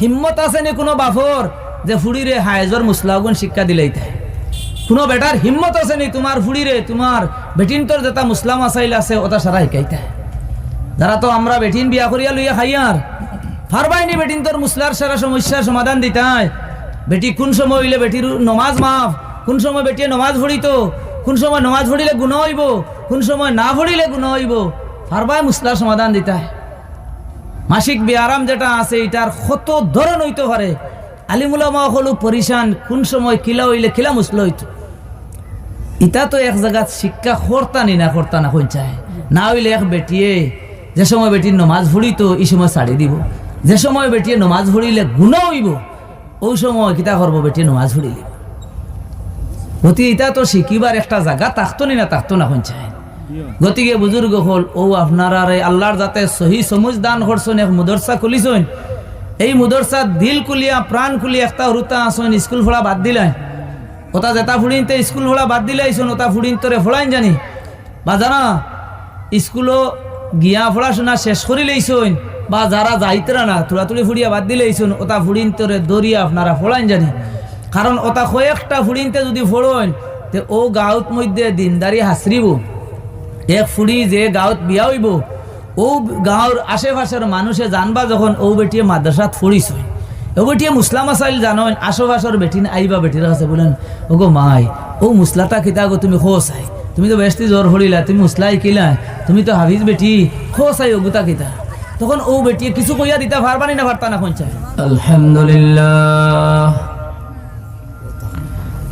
হিম্মত আছে নি কোনো বাফর যে ফুড়িরে হায়জর মুসলাগুন শিক্ষা দিলেই তাই কোনো বেটার হিম্মত আছে নি তোমার ফুড়িরে তোমার বেটিন তোর যেটা মুসলাম আসাইল আছে, ওটা সারা শিকাইতে যারা তো আমরা বেটিন বিয়া করিয়া লইয়া খাইয়ার ফারবাইনি বেটিন তোর মুসলার সারা সমস্যার সমাধান দিতায় বেটি কোন সময় হইলে বেটির নমাজ মাফ, কোন সময় বেটিয়ে নমাজ ভরিত কোন সময় নমাজ ভরিলে গুণ হইব, কোন সময় না ভরিলে গুণ হইব ফারবাই মুসলার সমাধান দিতায় মাসিক বিয়ারাম যেটা আছে, এটার কত ধরন হইতে পারে। আলিমুলামা হলো পরিশান, কোন সময় কিলা হইলে কিলা মুসল হইতো। ইটা তো এক জায়গাত শিক্ষা করতা নি না করতা না কোন চায়। না হইলে এক বেটিয়ে যে সময় বেটির নমাজ ভরিত এই সময় ছাড়ি দিব। যে সময় বেটিয়ে নমাজ ভরিলে গুণ হইব ওই সময় কিতা করব বেটিয়ে নমাজ ভরিলে গতি ইটা তো শিকিবার একটা জায়গা তাকতো নি তাকতো না কোন চায়। গতিকে বুজুর্গ হল, ও আপনারা আল্লাহর যাতে সহি সমুজ দান করছেন, এক মুদরসা খুলিছেন। এই মুদরসা দিল কুলিয়া প্রাণ কুলিয়া একটা হরুতা আসেন স্কুল ফোড়া বাদ দিলেন। ওটা যেটা ফুড়িনতে স্কুল ফোড়া বাদ দিলে আইসন ওটা ফুড়িন তোরে ফোড়াইন জানি। বা জানা স্কুলও গিয়া পড়াশোনা শেষ করি লইছইন বা যারা যাইতরা না তুড়াতুড়ি ফুড়িয়া বাদ দিলে আইসন ওটা ফুড়িন তোরে দরিয়া আপনারা ফোড়াইন জানি। কারণ ওটা কয়েকটা ফুড়িনতে যদি ফোড়ইন তে ও গাঁত মধ্যে দিনদারি হাসরিব এক ফুড়ি যে গাঁৱত বিয়া হইব ও গাঁৱৰ আশেপাশের মানুষে জানবা যখন ও বেটিয়ে মাদ্রাসাত ফুড়িছ ও বেটিয়ে মুসলাম আসাইল জানন আশেপাশের বেটিন আইবা বেটির কাছে বলেন গো মাই ও মুসলাটা কিতা গো তুমি খো চাই তুমি তো বেশি জ্বর হরিলা তুমি মুসলাই কিলা, তুমি তো হাফিজ বেটি খো চাই ও গুতা কিতা? তখন ও বেটিয়ে কিছু কইয়া দিতা পারবানি না পারতা না কোন আলহামদুলিল্লাহ।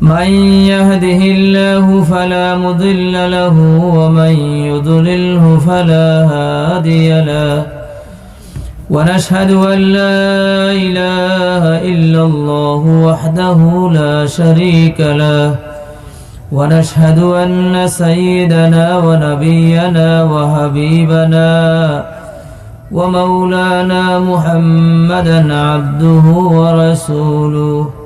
من يهده الله فلا مضل له ومن يضلله فلا هادي له. ونشهد أن لا إله إلا الله وحده لا شريك له. ونشهد أن سيدنا ونبينا وحبيبنا ومولانا محمدا عبده ورسوله.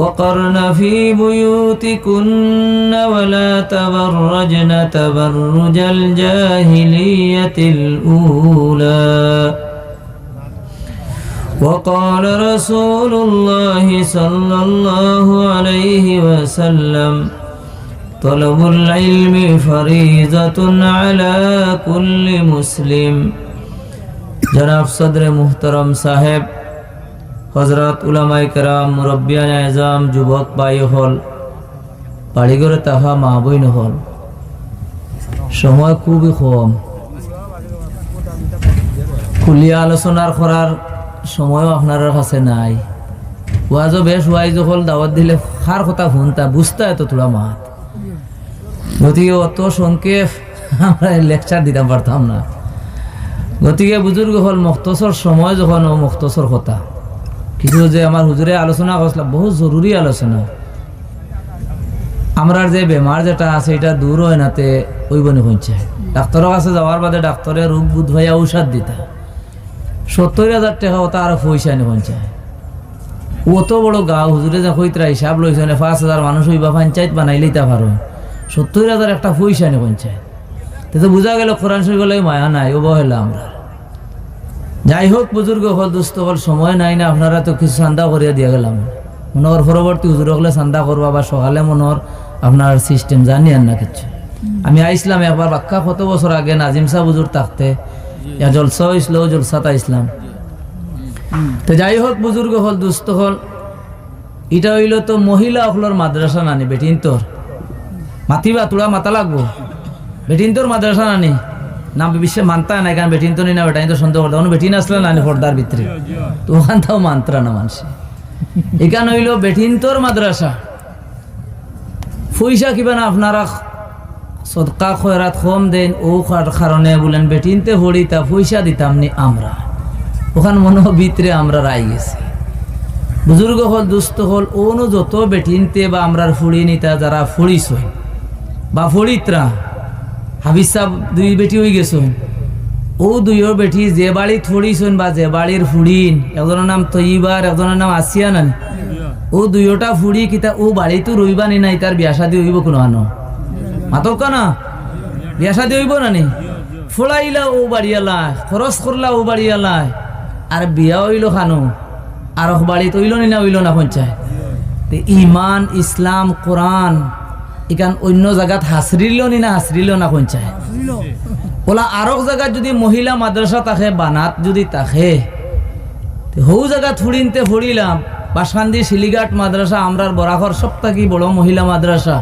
وقرن في بيوتكن ولا تبرجن تبرج الجاهلية الأولى وقال رسول الله صلى الله عليه وسلم طلب العلم فريضة على كل مسلم جناب صدر محترم صاحب হজরত উলামাই কেরাম মুরব্বিয়ান এজাম যুবক বাই হল, বাড়িঘরে তাহা মা বইন হল। সময় খুবই কম। খুলিয়া আলোচনার করার সময়ও আপনার কাছে নাই। ওয়াজও বেশ ওয়াইজ হল, দাওয়াত দিলে খার কথা শুনতা, বুঝতা এত তোরা মাত। গতিকে অত সংক্ষেপ আমরা লেকচার দিতে পারতাম না। গতিকে বুজুর্গ হল, মক্তসর সময় যখন ও মক্তসর কথা। কিছু যে আমার হুজুরে আলোচনা করছিল বহুত জরুরি আলোচনা। আমরার যে বেমার যেটা আছে, এটা দূর হয় নাতে ওই বনে হচ্ছে ডাক্তারের কাছে যাওয়ার বাদে ডাক্তারের রোগ বুধ ভাইয়া ঔষধ দিতা। সত্তর হাজার টাকা ওটা আর পয়সা নি পঞ্চায় অত বড় গাঁও হুজুরে যে হইতরা হিসাব লইছে না, পাঁচ হাজার মানুষ হইবা পঞ্চায়েত বানাইলেই তা পারো সত্তর হাজার একটা পয়সা নি পঞ্চায়েত তো বোঝা গেল কোরআন শরীফ মায়া নাই, অবহেলা আমরা। যাই হোক বুজুর্গ, হল দুস্থ হল সময় নাই না, আপনারা তো কিছু চান্দা করিয়া দিয়ে গেলাম। মনোহর পরবর্তী হুজুর হলে চান্দা করবা বা সকালে মনোহর আপনার সিস্টেম জানি আর না কিছু। আমি আইসলাম একবার বাক্কা কত বছর আগে নাজিম সাহ হুজুর থাকতে জলসা হয়েছিল জলসাত আইসলাম তো যাই হোক বুজুর্গ হল দুস্থ হল এটা হইল তো মহিলা অকলর মাদ্রাসা নানি বেটিন তোর মাতিবা তোরা মাতা লাগবো। বেটিন তোর মাদ্রাসা নানি। না বিশ্বে মানতা না এখানে বেটিন তো নি না বেটাইন তো সন্দেহ করতে বেটিন আসলে নানি পর্দার ভিতরে। তো ওখান তাও মানতরা না মানুষে। এখানে হইল বেটিন তোর মাদ্রাসা। পয়সা কিবা না আপনারা সদকা খয়রাত কম দেন, ও কার- কারণে বলেন, বেটিনতে হড়ি তা পয়সা দিতাম নি আমরা। ওখান মনে ভিতরে আমরা রাই গেছি। বুজুর্গ হল, দুস্থ হল, ওনো যত বেটিনতে বা আমরার ফুড়ি নিতা যারা ফুড়িস বা ফুড়িতরা হাবিজ সাহ দুই বেটি হয়ে গেছেন। ও দুইও বেটি যে বাড়ি থড়িছেন বা যে বাড়ির ফুড়িন, একজনের নাম তৈবার একজনের নাম আসিয়া নানি ও দুইওটা ফুড়ি কিতা ও বাড়ি তো রইবা নি নাই, তার বিয়া শাদি হইব কোনো আনো? মাতক না বিয়া শাদি হইব না নি? ফোড়াইলা ও বাড়িয়ালা, খরচ করলা ও বাড়িয়ালা, আর বিয়া হইল খানো? আর বাড়ি তৈল নি না হইল না পঞ্চায়েত? ইমান, ইসলাম, কোরআন এখান অন্য জায়গাত হাসরিল নি না হাসরিল না পঞ্চায়েত ওলা আরক জায়গাত যদি মহিলা মাদ্রাসা থাকে বানাত যদি থাকে হৌ জায়গা ফুড়িনতে ফুড়িলাম বাসকান্দি শিলিঘাট মাদ্রাসা আমরার বরাকর সব থাকি বড় মহিলা মাদ্রাসা।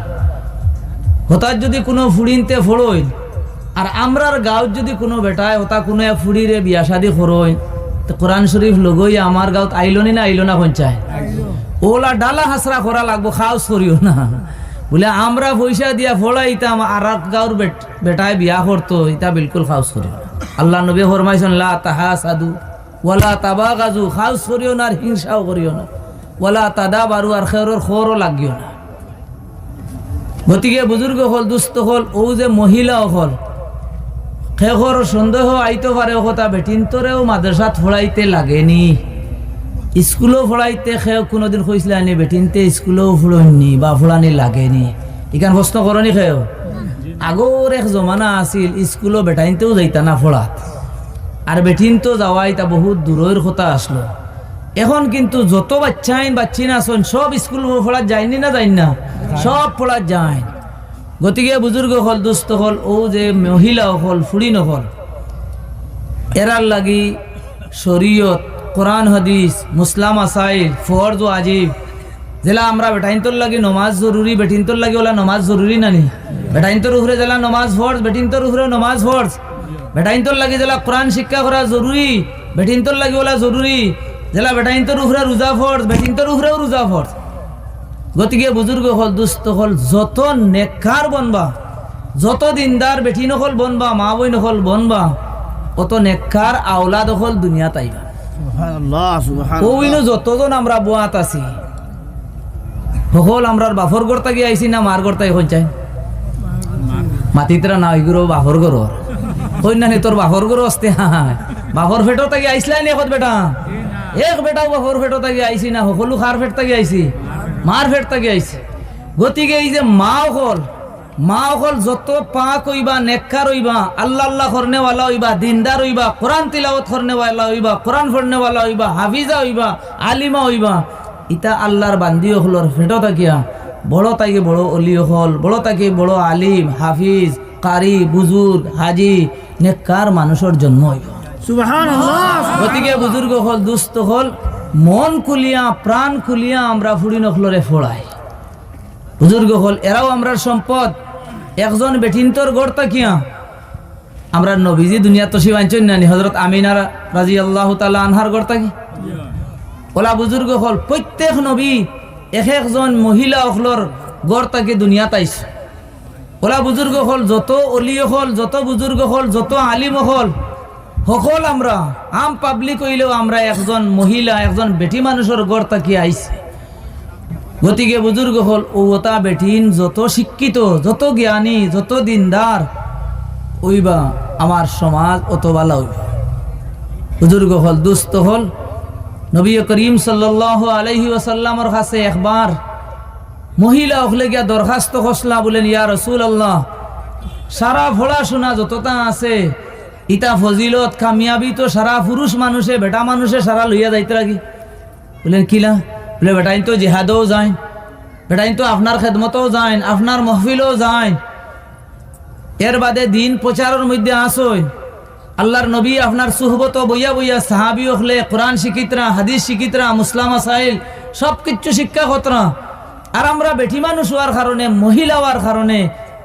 হঠাৎ যদি কোনো ফুড়িনতে ফোড়ই আর আমরার গাঁৱত যদি কোনো বেটায় হতা কোনো ফুড়িরে বিয়া শাদি তো কোরআন শরীফ লগই আমার গাঁৱত আইলনি না আইলো না পঞ্চায় ওলা ডালা হাসরা করা লাগবো খাওস করিও না। বলে, আমরা পয়সা দিয়া ফোড়াইতাম আর গাঁৱর বেট- বেটায় বিয়া করতো ইটা বিলকুল খাওস করিও না। আল্লাহ নবী ফরমাইছেন, লা তাহা সাধু ওয়ালা তাবা গাজু খাওস করিও না, আর হিংসাও করিও না। ওয়ালা তাদা বারু আর খেরর খরও লাগিও না। গতিকে বুজুর্গ হল, দুস্থ হল, ও যে মহিলা হল শেষর সন্দেহ আইতে পারে কথা বেটিনতরেও মাদ্রাসাত ফড়াইতে লাগেনি। স্কুলও ফড়াইতে সেও কোনোদিন কৈছিলে আনি বেটিনতে স্কুলেও ফুড়নি বা ফুড়ানি লাগেনি। ইখান প্রশ্ন করনি সেও আগর এক জমানা আছিল, স্কুলও বেটাইনতেও যাইতা না ফড়াত আর বেটিন তো যাওয়াই তা বহুত দূরের কথা আসলো এখন কিন্তু যত বাচ্চাইন বাচ্চিন আসন সব স্কুল পড়াত যায়নি না যাই না? সব পড়াত যায় গতিকে বুজুর্গ হল দুস্থ হল, ও যে মহিলা হল ফুড়ি নহল এরার লাগি শরীয়ত কোরআন, হাদিস, মুসলাম, আসাইল, ফরজ ও আজিব। জেলা আমরা বেটাইনতর লাগি নমাজ জরুরি, বেটিনতর লাগি ওলা নমাজ জরুরি নানি বেটাইনতর উহরে জেলা নমাজ ফরজ, বেটিনতর উহরে নমাজ ফরজ। বেটাইনতর লাগি জেলা কোরআন শিক্ষা করা জরুরি, বেটিনতর লাগি ওলা জরুরি। জেলা বেটাইনতর উহরে রোজা ফরজ, বেটিনতর উহরেও রোজা ফরজ। গতিকে বুজুর্গ হল, দুস্থ হল, যত নেককার বনবা, যত দিনদার বেটি নকল বনবা, মা বই নকল বনবা, অত নেককার আওলাদ হল দুনিয়া তাইবা। ওইনো যতজন আমরা বোয়াত আছি, সকল আমরার বাফর ঘর থাকি আইছি না মার ঘর তাই চাই? মাতিতরা না ওইগুলো বাফর ঘর কই না নি তোর বাফর ঘর আসতে হায় বাফর ফেটো থাকি আইসলাই নি এখন বেটা? এক বেটাও বাফর ফেটো থাকি আইছি না, সকলো খার ফেট থাকি আইছি মার ফেট থাকি আইছি। গতিকে এই যে মা হল মা হল যত পা কইবা নেককার হইবা আল্লাহ আল্লাহ করনেওয়ালা হইবা দিনদার হইবা কোরআন তিলাওয়াত করনেওয়ালা হইবা কোরআন ফড়নেওয়ালা হইবা হাফিজা হইবা আলিমা হইবা ইতা আল্লাহর বান্দিও হলর ফেটো থাকিয়া বড় তাকে বড় অলি হল বড় তাকে বড় আলিম হাফিজ কারি বুজুর্গ হাজি নেককার মানুষের জন্ম হইব। গতিকে বুজুর্গ হল দুস্থ হল মন খুলিয়া প্রাণ খুলিয়া আমরা ফুড়ি নখলরে ফোড়াই। বুজুর্গ হল এরাও আমরার সম্পদ। একজন বেঠিন্তর গড় তাকিয়া আমরা নবীজি দুনিয়া তো শিবাঞ্চন নানি। হজরত আমিনার রাজি আল্লাহ তালা আনহার গড় তাকি ওলা বুজুর্গ হল প্রত্যেক নবী এক একজন মহিলা অখলর গড় তাকে দুনিয়াত আইছে ওলা বুজুর্গ হল যত অলি হল, যত বুজুর্গ হল, যত আলিম হল। সকল আমরা, আম পাবলিক হইলেও আমরা একজন মহিলা, একজন বেটি মানুষের গড় তাকি আইছে গতিকে বুজুর্গ হল ওতা বেটিন যত শিক্ষিত, যত জ্ঞানী, যত দিনদার ওইবা আমার সমাজ অত ভালো হইবা বুজুর্গ হল দুস্থ হল। নবী করিম সাল্লাহ আলহি ওসাল্লামর কাছে একবার, মহিলা হলে গিয়া দরখাস্ত খসলা বলেন, ইয়া রসুল আল্লাহ সারা পড়াশোনা যতটা আছে, ইতা ফজিলত, কামিয়াবি তো সারা পুরুষ মানুষে, বেটা মানুষে সারা লইয়া যাইতে লাগি। বললেন কিলা বলে, বেটাইন তো জেহাদও যায় বেটাইন তো আপনার খেদমতও যায় আপনার মহফিলও যায় এর বাদে দিন প্রচারের মধ্যে আসই। আল্লাহর নবী আপনার সুহবত বইয়া বইয়া সাহাবি হলে, কোরআন শিকিতরা হাদিস শিকিতরা মুসলাম আসাইল সব কিছু শিক্ষা কতরা। আর আমরা বেঠি মানুষ হওয়ার কারণে, মহিলা হওয়ার কারণে,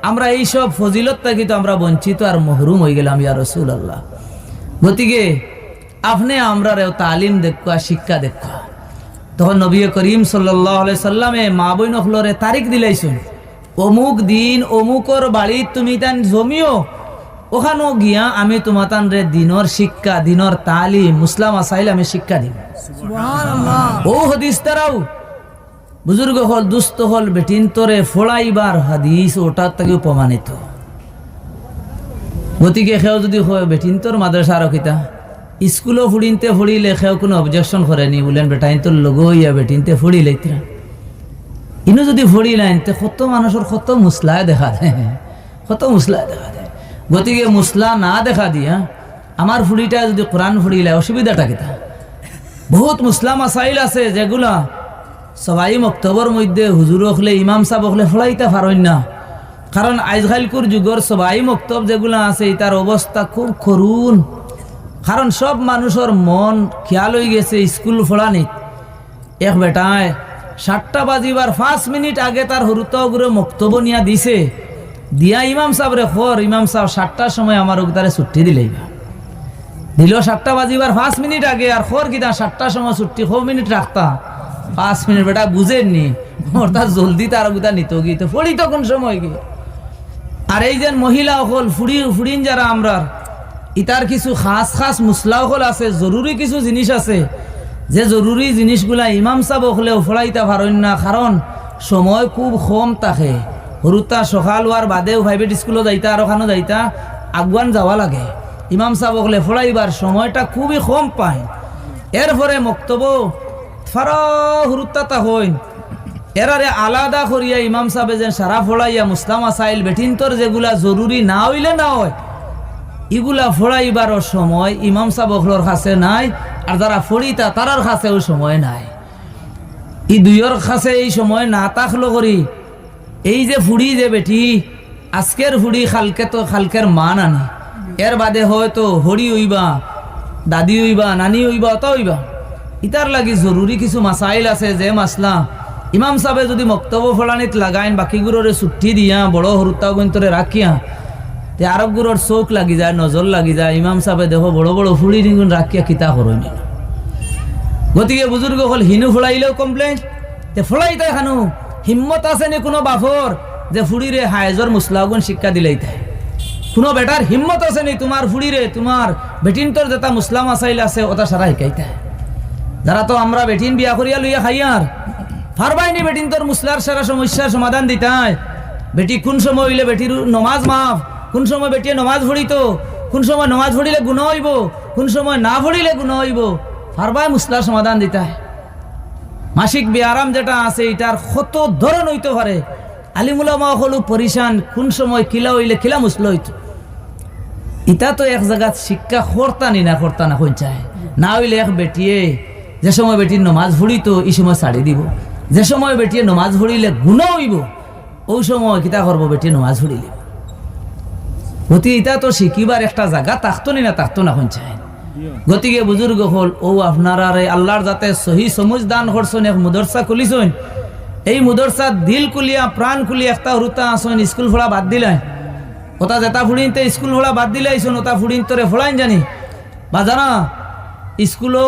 আমরা এই সব ফজিলত থাকি তো আমরা বঞ্চিত আর মহরুম হয়ে গেলাম, ইয়া রসুল আল্লাহ গতিকে, আপনি আমরা তালিম দেখা শিক্ষা দেখা তখন নবী করিম সাল্লাহ সাল্লামে মা বই নখলরে তারিখ দিলাইছেন। অমুক দিন অমুকর বাড়িত তুমি তান জমিও ওখানেও গিয়া আমি তোমার তান রে দিনর শিক্ষা দিনর তালিম মুসলাম আসাইল আমি শিক্ষা দিব ও হদিস তারাও বুজুর্গ হল দুস্থ হল বেটিন তোরে ফোড়াইবার হাদিস ওটার থেকে প্রমাণিত গতিকে সেও যদি হয় বেটিন তোর মাদ্রাসা রকিতা স্কুলও ফুড়িনতে ফুড়িলে সেও কোনো অবজেকশন করেনি বলেন বেটাইন তোর লগইয়া বেটিনতে ফুড়িলে ইতরা। ইনো যদি ফুড়িলেন তে কত মানুষের কত মুসলায় দেখা দেয় কত মুসলায় দেখা দেয় গতিকে মুসলা না দেখা দিয়া, আমার ফুড়িটা যদি কোরআন ফুড়িলে অসুবিধাটা কিতা? বহুত মুসলাম আসাইল আছে যেগুলা সবাই মক্তবর মধ্যে হুজুর হলে ইমাম সাহেব হলে ফলাইতে পারেন না। কারণ আজকালকুর যুগর সবাই মক্তব যেগুলা আছে তার অবস্থা খুব করুণ কারণ সব মানুষের মন খেয়াল হয়ে গেছে স্কুল ফোড়ানিত এক বেটায়, সাতটা বাজিবার পাঁচ মিনিট আগে তার হরুতগুলো মক্তব নিয়া দিছে। দিয়া ইমাম সাহেব রে খর, ইমাম সাহেব সাতটার সময় আমার তারে ছুটি দিলেই দিল সাতটা বাজিবার পাঁচ মিনিট আগে আর খর কিনা সাতটার সময় ছুটি ছ মিনিট রাখতা? পাঁচ মিনিট বেটা বুঝেননি। তার জলদি তার গুতা নিত গিয়ে তো ফড়ি তখন সময় গিয়ে আর এই যে মহিলা হল ফুড়ি ফুড়িন যারা আমরা ইতার কিছু খাস খাস মুসলা হল আছে জরুরি কিছু জিনিস আছে। যে জরুরি জিনিসগুলা ইমাম সাহেব হলেও ফলাইতে পারেন না কারণ সময় খুব কম থাকে। সৰুতা সকাল হোৱাৰ বাদেও প্ৰাইভেট স্কুলত যাইতা আৰু খানো যাইতা, আগুৱান যাব লাগে। ইমাম সাহেব হলে ফলাইবার সময়টা খুবই কম পায়। এরপরে মক্তব্য ফারা হুরুত্তাতা হইন এরারে আলাদা করিয়া ইমাম সাহেবে যে সারা ফোড়াইয়া মুসলাম আসাইল বেঠিন্তর যেগুলা জরুরি না হইলে না হয়। ইগুলা ফোড়াইবার সময় ইমাম সাহেবর কাছে নাই, আর যারা ফড়িতা তারার কাছেও সময় নাই। ই দুইয়ের কাছে এই সময় না তাকলো করি, এই যে ফুড়ি যে বেটি, আজকের ফুড়ি খালকে তো খালকের মান আনে এর বাদে হয়তো হরি হইবা, দাদি হইবা, নানি হইবা, অত হইবা। ইতার লাগি জরুরি কিছু মাসাইল আছে যে মাসলা, ইমাম সাহেবে যদি মক্তব্য ফলানিত লাগাইন বাকিগুলোরে ছুটি দিয়া, বড় হরুতা গন্তরে রাখিয়া তে আরবগুলোর চোখ লাগি যায়, নজর লাগি যায়, ইমাম সাহেবে দেখো বড় বড় ফুড়ি নিগুন রাখিয়া কিতা করইনি গতিকে বুজুর্গ হল হিনু ফোলাইলেও কমপ্লেন তে তাই খানু, হিম্মত আছে নি কোনো বাফর যে ফুড়িরে হায়জর মুসলাগুন শিক্ষা দিলেই তাই? কোনো বেটার হিম্মত আছে নি তোমার ফুড়িরে তোমার বেটিনতর যেটা মুসলাম আসাইল আছে, ওটা সারা শিকাইতে যারা তো আমরা বেটিন বিয়া করিয়া লইয়া খাইয়ার ফারবাইনি বেটিন তোর মুসলার সারা সমস্যার সমাধান দিতাই বেটি কোন সময় হইলে বেটির নমাজ মাফ কোন সময় বেটিয়ে নমাজ ভরিত কোন সময় নমাজ ভরিলে গুণ হইব? কোন সময় না ভরিলে গুণ হইব? ফারবাই মুসলার সমাধান দিতাই মাসিক বিয়ারাম যেটা আছে, এটার কত ধরন হইতে পারে? আলিমুলামা হলো পরিশান, কোন সময় কিলা হইলে কিলা মুসল হইতো। ইটা তো এক জায়গাত শিক্ষা খরতানি না খরতা না চায়। না হইলে এক বেটিয়ে যে সময় বেটির নমাজ ভরিত এই সময় ছাড়ি দিব। যে সময় বেটিয়ে নমাজ ভরিলে গুণ হইব ওই সময় কিতা করব বেটিয়ে নমাজ ভরিলে গতি ইটা তো শিকিবার একটা জায়গা তাকতো নি না তাকতো না চায় গতিকে বুজুর্গ হল, ও আপনারা আল্লাহর যাতে সহি সমুজ দান করছেন, এক মুদরসা খুলিছেন। এই মুদরসা দিল কুলিয়া প্রাণ কুলিয়া একটা হরুতা আসেন স্কুল ফোড়া বাদ দিলেন ওটা যেটা ফুড়িনতে স্কুল ফোড়া বাদ দিলে দিলাইছেন ওটা ফুড়িন তোরে ফোড়াইন জানি। বা জানা স্কুলও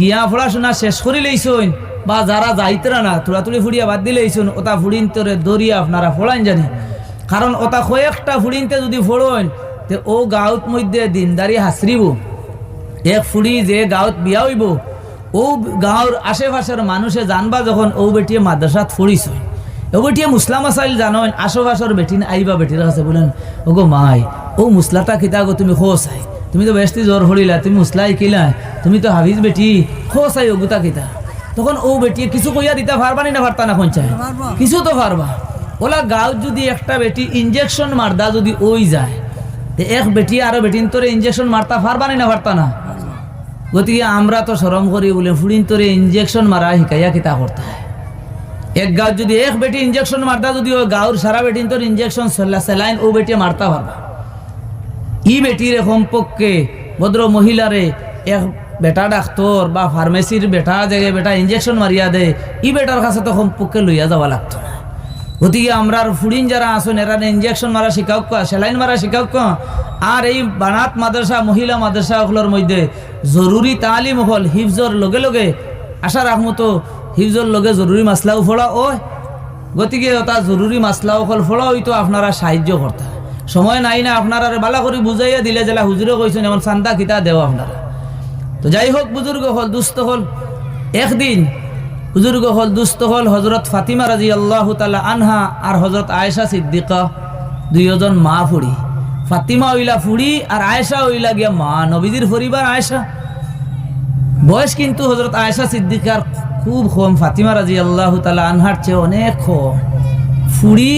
গিয়া পড়াশোনা শেষ করে লইছেন বা যারা যাইতরা না তুড়াতুড়ি ফুড়িয়া বাদ দিলেইছেন ওটা ফুড়িন তোরে দরিয়া আপনারা ফোড়াইন জানি। কারণ ওটা কয়েকটা ফুড়িনতে যদি ফোড়েন তে ও গাঁত মধ্যে দিনদারি হাসরিব। এক ফুড়ি যে গাঁৱত বিয়া হইব ও গাঁৱৰ আশেপাশের মানুষে জানবা যখন ও বেটিয়ে মাদ্রাসাত ফুড়িছ ও বেটিয়ে মুসলাম আসাইল জানেন আশেপাশের বেটিন আইবা বেটির কাছে বলেন ও গো মাই ও মুসলাটা কিতা গো তুমি খো চাই তুমি তো বেশি জ্বর হরিলা তুমি মুসলাই কিলা তুমি তো হাফিজ বেটি খো চাই ও গুতা কিতা। তখন ও বেটিয়ে কিছু কইয়া দিতা পারবানি না পারতা না চাই কিছু তো পারবা ওলা গাঁৱত যদি একটা বেটি ইঞ্জেকশন মারদা যদি ওই যায় এক বেটি আরও বেটিন তোরে ইঞ্জেকশন মারতা পারবানি না পারতা না? গতিকে আমরা তো সরম করি বলে ফুড়িন তোরে ইঞ্জেকশন মারা শিকাইয়া কিতা করতে হয়। এক গাঁও যদি এক বেটি ইঞ্জেকশন মারতা যদি ওই গাঁর সারা বেটিন তোর ইঞ্জেকশন স্যালাইন ও বেটি মারতা পারবা ই বেটির কমপক্ষে ভদ্র মহিলারে এক বেটা ডাক্তর বা ফার্মেসির বেটা জায়গায় বেটা ইঞ্জেকশন মারিয়া দেয় ই বেটার কাছে তো সম্পর্কে লইয়া যাওয়া লাগতো না। গতিকে আমরা আর ফুডিন যারা আসুন, এরা ইঞ্জেকশন মারা শিখাওক সেলাইন মারা শিখাওক আর এই বানাত মাদ্রাসা, মহিলা মাদ্রাসাগুলোর মধ্যে জরুরি তালিম হল হিফজর লগে লগে। আশা রাখমো তো, হিফজর লগে জরুরি মাসলাও ফোড়া ও গতিকে ওটা জরুরি মাসলাও হল ফোড়া হইতো আপনারা সাহায্য করতে। সময় নাই না, আপনারা বালা করে বুঝাইয়া দিলে জেলা হুজুরে কইছেন, এমন চান্দা কিতা দেও আপনারা। তো যাই হোক, বুজুর্গ হল, দুস্থ হল। একদিন বুজুর্গ হল, দুস্থ হল হজরত ফাতিমা রাজি আল্লাহ তালা আনহা আর হজরত আয়েশা সিদ্দিকা। দুইজন মা ফুড়ি। ফাতিমা ওইলা ফুড়ি আর আয়েশা ওইলা গিয়া মা, নবীজির পরিবার আয়েশা। বয়স কিন্তু হজরত আয়েশা সিদ্দিকার খুব কম, ফাতিমা রাজি আল্লাহ তালা আনহার চেয়ে অনেক কম। ফুড়ি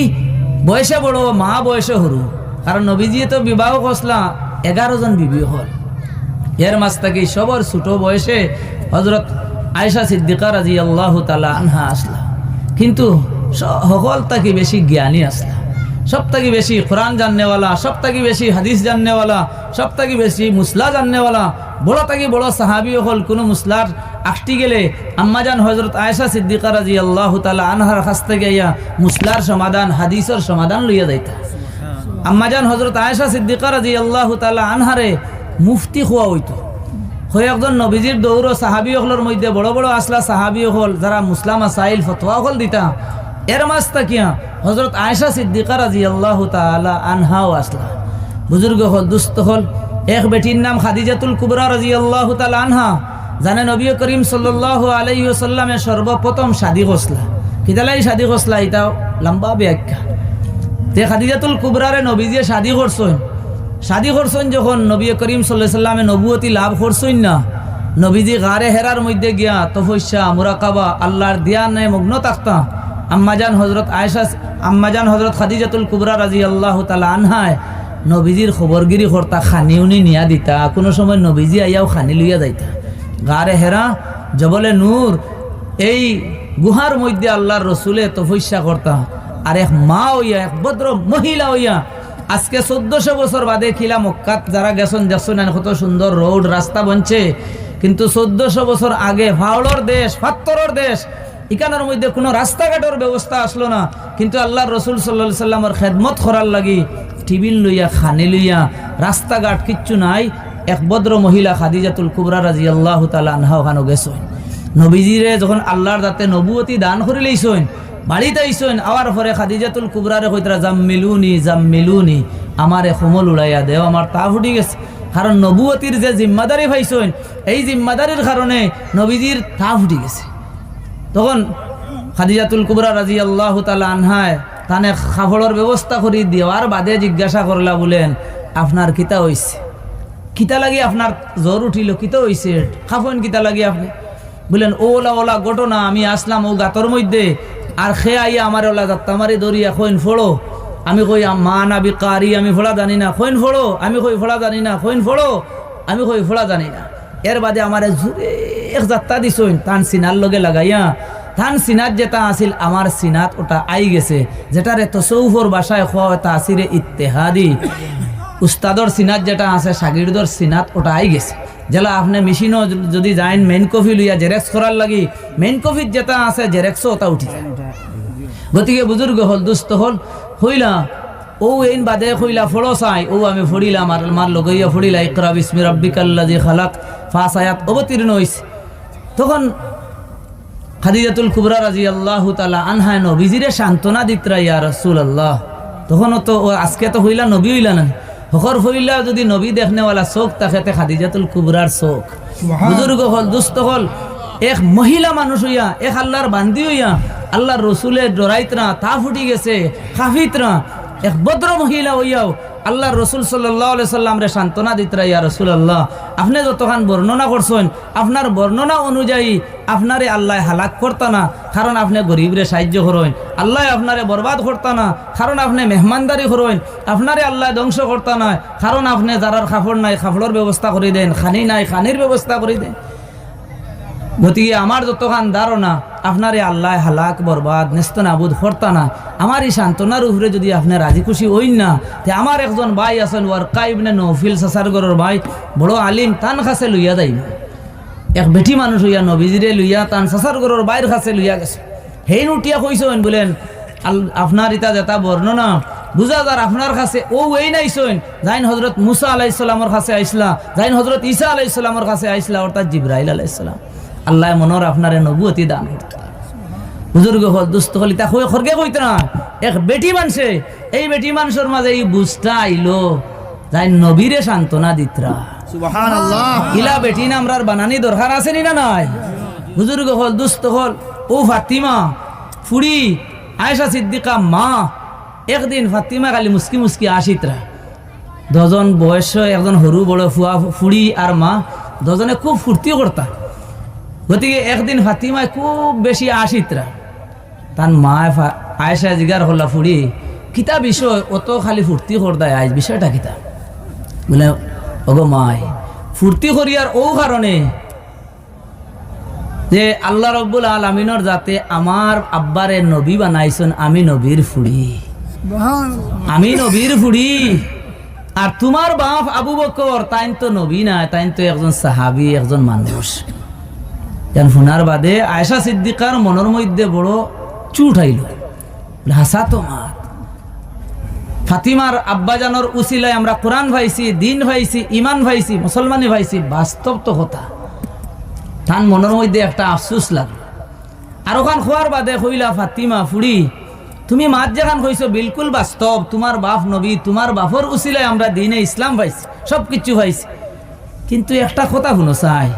বয়সে বড়, মা বয়সে সরু। কারণ নবীজি তো বিবাহ করসলা এগারো জন বিবি হল। এর মাছ থাকি সবর ছোট বয়সে হজরত আয়সা সিদ্দিকা রাজি আল্লাহ তালা আনহা আসলা। কিন্তু সকল তাকে বেশি জ্ঞানী আসলা। সব থেকে বেশি কোরআন জাননেওয়ালা, সব থেকে বেশি হাদিস জাননেওয়ালা, সব থেকে বেশি মুসলা জাননেওয়ালা, বড় থেকে বড় সাহাবি হল কোনো মুসলার আষ্টি গেলে আম্মাজান হজরত আয়সা সিদ্দিকা রাজি আল্লাহ তালা আনহার কাছ থেকে ইয়া মুসলার সমাধান, হাদিসের সমাধান লইয়া যাইতা। আম্মাজান হজরত আয়েশা সিদ্দিকা রাজি আল্লাহ তালা আনহারে মুফতি খোয়া হইতো। হয়ে একজন নবীজির দৌড় সাহাবি হলের মধ্যে বড় বড় আসলা সাহাবি হল যারা মুসলাম আসাইল ফতোয়া হল দিতা। এর মাস তাকিয়া হজরত আয়েশা সিদ্দিকা রাজি আল্লাহ তালা আনহাও আসলা। বুজুর্গ হল দুস্থ হল, এক বেটির নাম খাদিজাতুল কুবরা রাজি আল্লাহ তালা আনহা, জানে নবী করিম সাল্লাহ আলাইসাল্লামে সর্বপ্রথম শাদি খসলা কিতালাই শাদি খসলা এটাও লম্বা ব্যাখ্যা। তে খাদিজাতুল কুবরারে নবীজিয়ে শাদি করছেন শাদি করছেন যখন নবী করিম সাল্লাহ সাল্লামে নবুয়তি লাভ করছেন না, নবীজি গারে হেরার মধ্যে গিয়া তফস্যা মুরাকাবা, আল্লাহর দিয়ানে মগ্ন থাকতা। আম্মাজান হজরত আয়সা আম্মাজান হজরত খাদিজাতুল কুবরা রাজি আল্লাহ তালা আনহায় নবীজির খবরগিরি কর্তা খানি উনি নিয়া দিতা। কোনো সময় নবীজি আইয়াও খানি লইয়া যাইতা। গারে হেরা, জবলে নূর, এই গুহার মধ্যে আল্লাহর রসুলে তফস্যা করতা। আর এক মা হইয়া, এক ভদ্র মহিলা হইয়া আজকে চোদ্দশো বছর বাদে খিলা মক্কাত যারা গেছেন যাচ্ছেন কত সুন্দর রোড রাস্তা বনছে। কিন্তু চোদ্দশো বছর আগে ফাউলর দেশ, ফাত্তরর দেশ ইকানোর মধ্যে কোনো রাস্তাঘাটের ব্যবস্থা আসলো না। কিন্তু আল্লাহর রসুল সাল্লা সাল্লামর খেদমত করার লাগি টিবিল লইয়া, খানি লইয়া, রাস্তাঘাট কিচ্ছু নাই। এক ভদ্র মহিলা খাদিজাতুল কুবরা রাজি আল্লাহ তালা আনহা ওখানে গেছেন। নবীজিরে যখন আল্লাহর দাতে নবুয়তি দান করে লইছেন বাড়িতে আইসেন আওয়ার পরে খাদিজাতুল কুবরারে কইতরা জাম মিলুনি জাম মিলুনি আমারে সমল উড়াইয়া দেও, আমার তা ফুটি গেছে। কারণ নবুয়তির যে জিম্মাদারি পাইছেন, এই জিম্মাদারির কারণে নবীজির তা ফুটি গেছে। তখন খাদিজাতুল কুবরা রাজি আল্লাহ তালা আনহায় তানে খাফড়ের ব্যবস্থা করি দেওয়ার বাদে জিজ্ঞাসা করলা, বলেন, আপনার কিতা হইছে? কিতা লাগি আপনার জ্বর উঠিল, কিতা হইছে? খাফন, কিতা লাগি আপনি? বললেন ওলা ওলা, ঘটনা, আমি আসলাম ও গাতর মধ্যে আর খে আইয়া আমার ওলা যাত্তামারি দরিয়া খৈন ফোড়ো। আমি কই মা নাবি কারি আমি ফোড়া জানি না। খৈন ফোড়ো? আমি কই ফোড়া জানি না। খৈন ফোড়ো? আমি কই ফোড়া জানি না। এর বাদে আমার জুরে এক যাত্রা দিছইন তান সিনার লগে লাগাইয়া। তান সিনাত যেটা আছিল, আমার সিনাত ওটা আই গেছে। যেটারে তসৌফর বাসায় খোয়া ওটা আসিরে ইত্তেহাদি। উস্তাদর সিনাত যেটা আছে সাগিরদর সিনাত ওটা আই গেছে। যেলা আপনি মেশিনও যদি যাইন মেইন কফি লইয়া জেরেক্স করার লাগি মেইন কফির যেটা আছে জেরেক্সও ওটা উঠি যায়। গতিকে বুজুর্গ হল, দুস্থ হল, হইলা, ও এইন বাদে হইলা ফড়ো চাই, ও আমি ফড়িলাম আর মার লগইয়া ফড়িলা, ইকরা বিসমি রব্বিকাল্লাজি খালাক ফাস আয়াত অবতীর্ণ হইছে। তখন খাদিজাতুল কুবরা রাজি আল্লাহ তালা আনহায় নবীজিরে সান্ত্বনা দিতরা, ইয়া রসুল আল্লাহ তখনও তো আজকে তো হইলা নবী হইলা না। হকর ফরিল্লা যদি নবী দেখনেওয়ালা চোখ তাকে খাদিজাতুল কুবরার চোখ। বুজুর্গ হল দুস্থ হল এক মহিলা মানুষ হইয়া এক আল্লাহর বান্দি হইয়া আল্লাহর রসুলের ডরাইতরা তা ফুটি গেছে কাফিতরা এক ভদ্র মহিলা হইয়াও আল্লাহর রসুল সাল্লাহ সাল্লাম রে সান্ত্বনা দিতরা ইয়া রসুল আল্লাহ আপনি যতক্ষণ বর্ণনা করছেন, আপনার বর্ণনা অনুযায়ী আপনারে আল্লাহ হালাক করতা না, কারণ আপনি গরিবরে সাহায্য করেন আল্লাহ আপনারে বরবাদ করতা না, কারণ আপনি মেহমানদারি করেন আপনারে আল্লাহ ধ্বংস করতা না, কারণ আপনি যারার খাফড় নাই খাফড়ের ব্যবস্থা করে দেন, খানি নাই, খানির ব্যবস্থা করে দেন। গতিকে আমার যতখান ধারণা আপনারে আল্লাহ হালাক, বরবাদ নেস্ত নাবুদ হরতা না। আমার এই সান্ত্বনার উপরে যদি আপনি রাজি খুশি হইন না, তে আমার একজন ভাই আছেন, ওয়ারকা ইবনে নফিল সাসারগরের ভাই, বড় আলিম, তান কাছে লইয়া যাইব। এক বেটি মানুষ হইয়া নবীজিরে লইয়া তান সাসার গরর বাইর কাছে লইয়া গেছে। হেই উঠিয়া কইছেন বলেন আপনার ইতা যেটা বর্ণনা, বুঝা যার আপনার কাছে ও এই নাইছেন যাইন হজরত মুসা আলাইসালামর কাছে আইসলা, যাইন হজরত ঈসা আলাইসালামর কাছে আইসলা, অর্থাৎ জিব্রাইল আলাইসালাম আল্লাহ মনোর আপনারে নবুয়তি দান করতা বুজুর্গ হল দুস্থ হল তা হয়ে খরগে কইতে না। এক বেটি মানছে এই বেটি মানুষের মাঝে এই বুঝটা আইলো যাই নবীরে সান্ত্বনা দিতরা। ইলা বেটি না আমরার বানানি দরকার আছে নি না নাই? বুজুর্গ হল দুস্থ হল ও ফাতিমা ফুড়ি আয়েশা সিদ্দিকা মা একদিন ফাতিমা খালি মুসকি মুসকি আসিতরা। দজন বয়স একজন সরু বড় ফুয়া ফুড়ি আর মা দজনে খুব ফুর্তি করতা গতিকে একদিন ফাতিমায় খুব বেশি আসিতরা তার মা আয়েশা জিগার হল্লা ফুড়ি কিতা বিষয় অত খালি ফুর্তি করদায় আজ বিষয়টা কিতা? বলে ওগো মাই ফুর্তি করি আর ও কারণে যে আল্লাহ রব্বুল আলমিনর যাতে আমার আব্বারে নবী বানাইছেন আমি নবীর ফুড়ি। আমি নবীর ফুড়ি। আর তোমার বাপ আবু বকর তাইন তো নবী না তাইন তো একজন সাহাবি একজন মানুষ। কেন শোনার বাদে আয়সা সিদ্দিকার মনের মধ্যে বড় চুট আইল হাসা তো মাত। ফাতিমার আব্বাজানোর উসিলায় আমরা কোরআন ভাইছি, দিন ভাইছি ইমান ভাইছি মুসলমানি ভাইছি বাস্তব তো কথা। তান মনের মধ্যে একটা আফসুস লাগল। আর ওখান খোয়ার বাদে কইলা ফাতিমা ফুড়ি তুমি মাত যেখান কইছো বিলকুল বাস্তব তোমার বাপ নবী তোমার বাপর উসিলায় আমরা দিনে ইসলাম পাইছি সব কিছু পাইছি কিন্তু একটা কথা শুনো চাই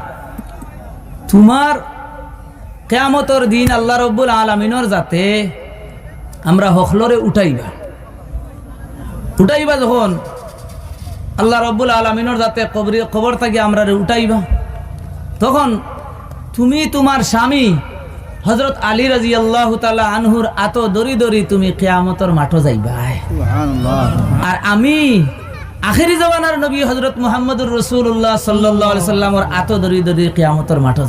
তোমার কেয়ামতর দিন আল্লাহ রব্বুল আলমিনর যাতে আমরা হকলরে উঠাইবা। উঠাইবা যখন আল্লাহ রব্বুল আলমিনর যাতে কবরি কবর থেকে আমরা উঠাইবা। তখন তুমি তোমার স্বামী হজরত আলী রাজি আল্লাহ তালা আনহুর আত দরি দরি তুমি কেয়ামতর মাঠো যাইবা আর আমি আখেরি জমানার নবী হজরত মুহাম্মদুর রসুল্লাহ সাল্লাহ সাল্লামর আত দরি দরি কেয়ামতর মাঠো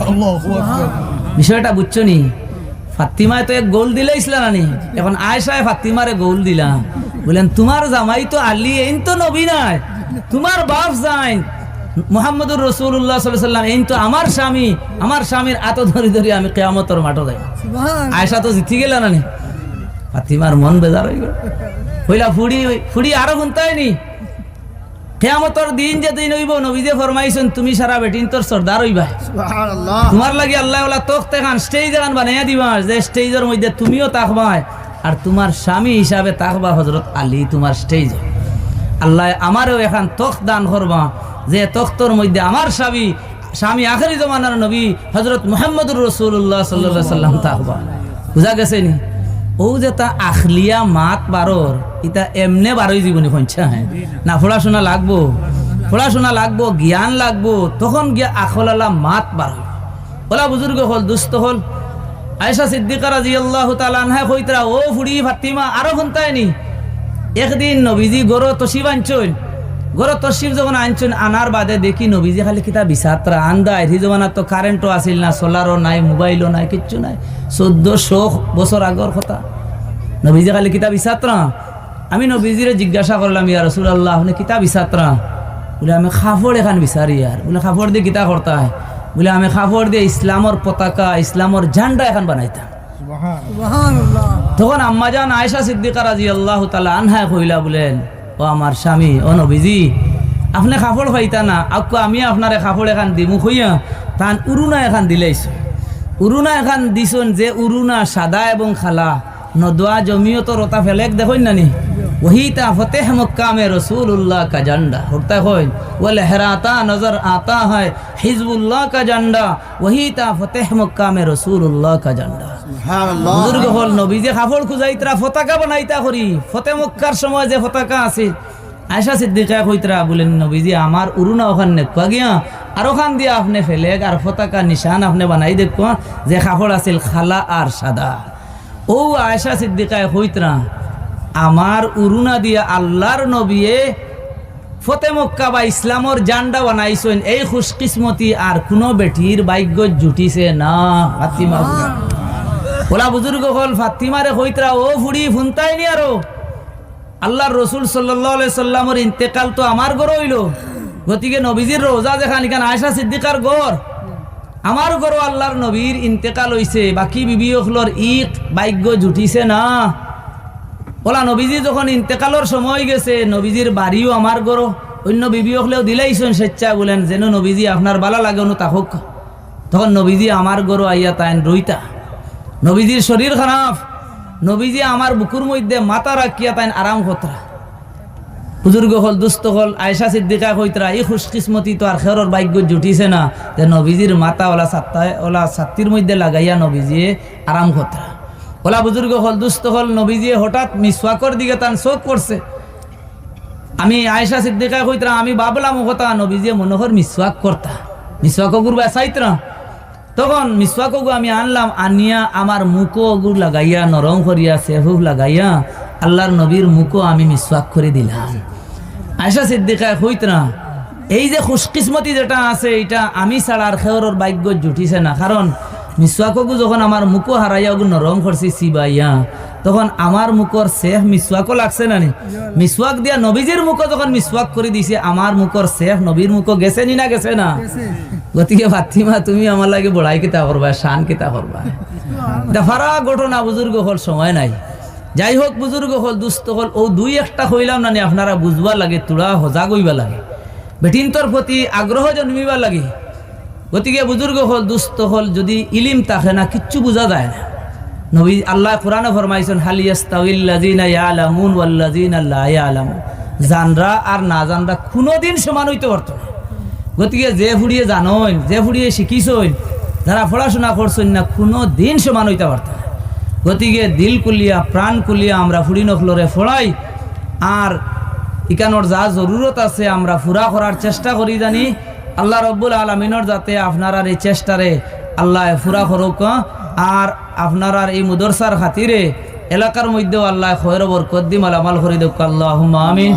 বিষয়টা বুঝছ নি? ফাতিমায় তো এক গোল দিলে ইসলানি এখন আয়সায় ফাতিমারে গোল দিলা বলেন তোমার জামাই তো আলী এই তো নবী নাই। তোমার বাপ যাই মোহাম্মদুর রসুল্লাহ সাল্লাম এই তো আমার স্বামী। আমার স্বামীর আত ধরি ধরি আমি কেয়ামতর মাঠো যাই আয়সা তো জিতি গেল না ফাতিমার মন বেজার হয়ে গেল। হইলা ফুড়ি ফুড়ি আরও গুনতাই নি কেয়ামতর দিন যে দিন হইব নবীজে ফরমাইছেন তুমি সারা বেটিন তোর সর্দার হইবা তোমার লাগি আল্লাহ ওলা তোক তেখান স্টেজ এখান বানাইয়া দিবা। যে স্টেজের মধ্যে তুমিও তাকবাই আর তোমার স্বামী হিসাবে তাকবা হজরত আলী তোমার স্টেজ আল্লাহ আমারও এখন তখ দান করবা যে তখ্তর মধ্যে আমার স্বামী স্বামী আখেরি জমানার নবী হজরত মোহাম্মদুর রসুল্লাহ সাল্লা সাল্লাম তাকবা। বুঝা গেছে নি ও যে তা আখলিয়া মাত বারর ইটা এমনে বারোই জীবনী পঞ্চা হ্যাঁ। না পড়াশোনা লাগবো পড়াশোনা লাগবো, জ্ঞান লাগবো, তখন গিয়া আখলালা মাত বার হইব ওলা বুজুর্গ হল, দুস্থ হল। আয়সা সিদ্দিকা রাজি আল্লাহ তালানহা কইতরা, ও ফুড়ি ফাতিমা, আরও শুনতায়নি একদিন নবীজি গরো তসিব আনছুন। গরো তসিব যখন আনছুন, আনার বাদে দেখি নবীজি খালি কিতা বিসাত্রা আন্দায় সেই জমানা তো কারেন্টও আসিল না সোলারও নাই মোবাইলও নাই, কিচ্ছু নাই। চোদ্দশো বছর আগর কথা। নবীজি খালি কিতা বিসাত্রা আমি নবীজিরে জিজ্ঞাসা করলাম ইয়া রসুল আল্লাহ আপনি কিতা বিসাত্রা বলে আমি খাফড় এখান বিচারি আর। বলে খাফড় দিয়ে কিতা করতা? হয় বলে আমি খাফড় দিয়ে ইসলামর পতাকা ইসলামর ঝান্ডা এখন বানাইতাম। তখন আম্মাজান আয়েশা সিদ্দিকা রাজি আল্লাহ তালা আনহায় কইলা বলেন ও আমার স্বামী ও নবীজি আপনি কাপড় পাইতা না। আকু আমি আপনারে কাপড় এখান দিমু হইয়া তান উরুনা এখান দিলেইছ। উরুনা এখান দিছন যে উরুনা সাদা এবং খালা। নদোয়া জমিও তো রতা ফেলেক দেখুন নানি ওহিতা ফতেহ মক্কামে রসুল্লাহ কা জান্ডা। হরতা হয় ও লহরাতা নজর আতা হয় হিজবুল্লাহ কা জান্ডা ওহিতা ফতেহ মক্কামে রসুল্লাহ কা জান্ডা। বুজুর্গ হল নবী যে খাফড় খুঁজাইতরা ফতাকা বানাইতা করি। ফতে মক্কার সময় যে ফতাকা আছে। আয়সা সিদ্দিকা কইতরা বলেন নবীজি আমার উরুনা ওখান নেকুয়া গিয়া আর ওখান দিয়ে আপনি ফেলে আর ফতাকা নিশান আপনি বানাই দেখুয়া যে খাফড় আছিল খালা আর সাদা। ও আয়সা সিদ্দিকায় হইতরা আমার উরুনা দিয়া আল্লাহর নবিয়ে ফতে মক্কা বা ইসলামর জান্ডা বানাইছেন, এই খুশকিসমতি আর কোনো বেটির ভাগ্য জুটিছে না, ফাতিমা ওলা বুজুর্গ হল, ফাতিমারে কইতরা ও ফুড়ি ফুনতাই নি আরও। আল্লাহর রসুল সাল্লাহ সাল্লামর ইন্তেকাল তো আমার গড় হইল। গতিকে নবীজির রোজা যেখান এখানে আয়সা সিদ্দিকার গড় আমার গরো আল্লাহর নবীর ইন্তেকাল হইছে, বাকি বিবি হলর ইক ভাগ্য জুটিছে না। ওলা নবীজি যখন ইন্তেকালর সময় গেছে, নবীজির বাড়িও আমার গরো। অন্য বিবি হলেও দিলাইছেন স্বেচ্ছা বলেন, যেন নবীজি আপনার বালা লাগে অনু তাহক। তখন নবীজি আমার গরো আইয়া তাইন রইতা। নবীজির শরীর খারাপ। নবীজি আমার বুকুর মধ্যে মাথা রাখিয়া তাইন আরাম কতরা। বুজুর্গ হল, দুস্থ হল আয়সা সিদ্দিকা কইতরা, এই খুশকিসমতি তো আর খেরর ভাগ্য জুটিছে না। যে নবীজির মাতা ওলা সাত্তা ওলা সাত্তির মধ্যে লাগাইয়া নবীজিয়ে আরাম কতরা। ওলা বুজুর্গ হল, দুস্থ হল, নবীজিয়ে হঠাৎ মিসওয়াকর দিকে তান চোখ করছে আমি আয়সা সিদ্দিকা কইতরা আমি বাবলাম কথা, নবীজিয়ে মনোহর মিসওয়াক করতা। মিসওয়াক গুরবা চাইতরা তখন মিসওয়াকগু আমি আনলাম, আনিয়া আমার মুখো গুড় লাগাইয়া, নরম করিয়া সেহুফ লাগাইয়া, আল্লাহর নবীর মুখো আমি মিসওয়াক করে দিলাম। আয়সা সিদ্দিকা হইত না, এই যে খুশকিসমতি যেটা আছে এটা আমি ছাড়া আর খেয়রর ভাগ্য জুটিছে না। কারণ মিসওয়াকগু যখন আমার মুখো হারাইয়া ওগু নরম করছি সিবাইয়া তখন আমার মুখর শেখ মিসওয়াকও লাগছে না নি? মিসওয়াক দিয়া নবীজির মুখো যখন মিসওয়াক করে দিছে আমার মুখর শেখ নবীর মুখো গেছে নি না গেছে না? গতিকে ফাতিমা তুমি আমার লাগে বড়াই কিতা করবা শান কিতা করবা? দেখারা ঘটনা বুজুর্গ হল সময় নাই। যাই হোক বুজুর্গ হল দুস্থ হল ও দুই একটা হইলাম না নি আপনারা বুঝবা লাগে তোরা সজাগ হইবা লাগে। বেটিনতর প্রতি আগ্রহ জন্মিবা লাগে। গতিকে বুজুর্গ হল, দুস্থ হল, যদি ইলিম থাকে না, কিচ্ছু বোঝা যায় না। নবী আল্লাহ কোরআনে ফরমাইছেন হালিয়াস্তাউল্লাযিনা ইয়ালামুন ওয়াল্লাযিনা লা ইয়ালামুন। জানরা আর না জানরা কোনোদিন সমান হইতে পারতো না। গতিকে যে ফুড়িয়ে জানইন, যে ফুড়িয়ে শিখিছইন যারা পড়াশোনা করছেন না কোনো দিন সমান হইতে পারত না। গতিকে দিল কুলিয়া, প্রাণ কুলিয়া আমরা ফুড়ি নখলরে ফড়াই, আর ইকানোর যা জরুরত আছে, আমরা ফুরা করার চেষ্টা করি জানি। আল্লাহ রব্বুল আলমিনর যাতে আপনার এই চেষ্টারে আল্লাহ ফুরা করুক আর আপনার এই মুদরসার খাতিরে এলাকার মধ্যেও আল্লাহ খৈরবর কদ্দিম দিম আলামাল ফরিদুক আল্লাহ আমিন।